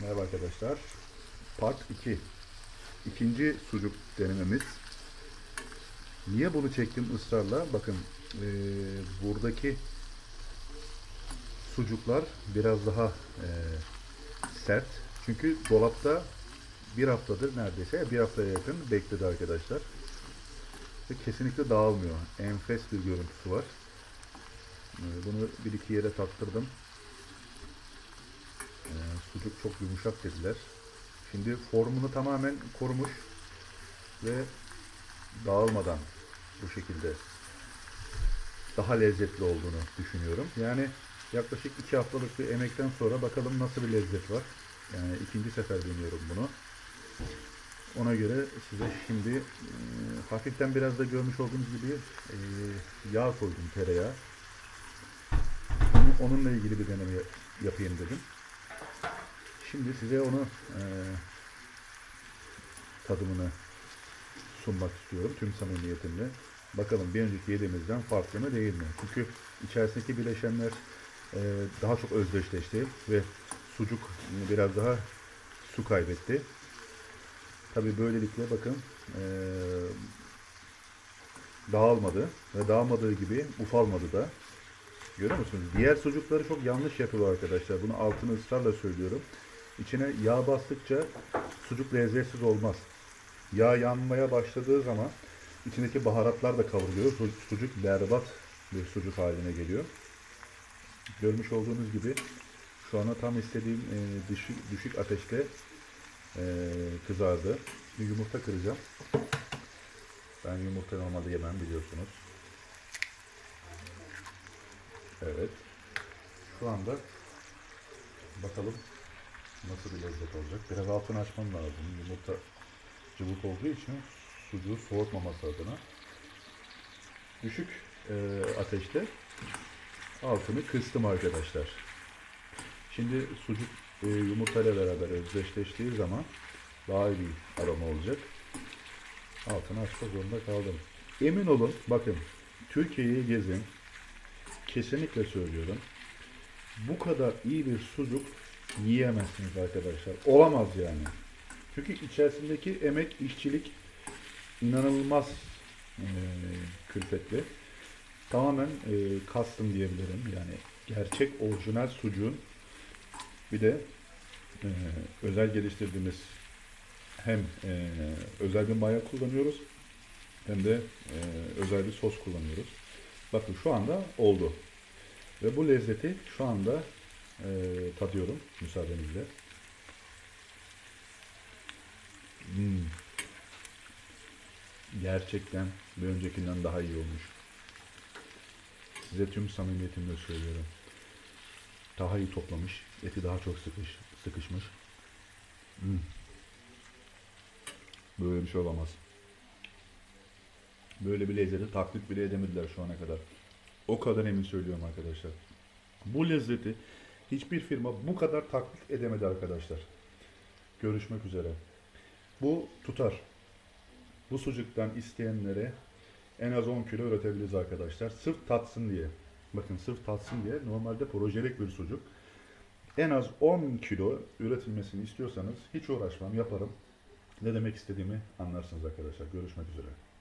Merhaba arkadaşlar. Part 2. İkinci sucuk denememiz. Niye bunu çektim ısrarla? Bakın eee, buradaki sucuklar biraz daha eee, sert. Çünkü dolapta bir haftadır neredeyse bir haftaya yakın bekledi arkadaşlar. Ve kesinlikle dağılmıyor. Enfes bir görüntüsü var. Eee, Bunu bir iki yere tattırdım. Sucuk çok yumuşak dediler. Şimdi formunu tamamen korumuş ve dağılmadan bu şekilde daha lezzetli olduğunu düşünüyorum. Yani yaklaşık iki haftalık bir emekten sonra bakalım nasıl bir lezzet var. Yani ikinci sefer deniyorum bunu. Ona göre size şimdi e, hafiften biraz da görmüş olduğunuz gibi e, yağ koydum tereyağı. Onu- Onunla ilgili bir deneme yapayım dedim. Şimdi size onu e, tadımını sunmak istiyorum tüm samimiyetimle. Bakalım bir önceki yediğimizden farklı mı değil mi? Çünkü içerisindeki bileşenler e, daha çok özdeşleşti ve sucuk biraz daha su kaybetti. Tabi böylelikle bakın e, dağılmadı ve dağılmadığı gibi ufalmadı da. Görüyor musunuz? Diğer sucukları çok yanlış yapıyor arkadaşlar. Bunu altını ısrarla söylüyorum. İçine yağ bastıkça sucuk lezzetsiz olmaz. Yağ yanmaya başladığı zaman içindeki baharatlar da kavruluyor. Su- Sucuk berbat bir sucuk haline geliyor. Görmüş olduğunuz gibi şu anda tam istediğim e, düşük, düşük ateşte e, kızardı. Bir yumurta kıracağım. Ben yumurta normalde yemem biliyorsunuz. Evet. Şu anda bakalım nasıl bir lezzet olacak. Biraz altını açmam lazım. Yumurta cıvık olduğu için sucuğu soğutmaması adına. Düşük e, ateşte altını kıstım arkadaşlar. Şimdi sucuk e, yumurtayla beraber özdeşleştiği zaman daha iyi bir aroma olacak. Altını açmak zorunda kaldım. Emin olun bakın Türkiye'yi gezin. Kesinlikle söylüyorum. Bu kadar iyi bir sucuk yiyemezsiniz arkadaşlar. Olamaz yani. Çünkü içerisindeki emek, işçilik inanılmaz e, külfetli. Tamamen e, custom diyebilirim. Yani gerçek orijinal sucuğun bir de e, özel geliştirdiğimiz hem e, özel bir maya kullanıyoruz hem de e, özel bir sos kullanıyoruz. Bakın şu anda oldu. Ve bu lezzeti şu anda e, tadıyorum müsaadenizle. Hmm. Gerçekten bir öncekinden daha iyi olmuş. Size tüm samimiyetimle söylüyorum. Daha iyi toplamış. Eti daha çok sıkış, sıkışmış. Hmm. Böyle bir şey olamaz. Böyle bir lezzeti taklit bile edemediler şu ana kadar. O kadar emin söylüyorum arkadaşlar. Bu lezzeti hiçbir firma bu kadar taklit edemedi arkadaşlar. Görüşmek üzere. Bu tutar. Bu sucuktan isteyenlere en az 10 kilo üretebiliriz arkadaşlar. Sırf tatsın diye. Bakın sırf tatsın diye normalde projelik bir sucuk. En az 10 kilo üretilmesini istiyorsanız hiç uğraşmam yaparım. Ne demek istediğimi anlarsınız arkadaşlar. Görüşmek üzere.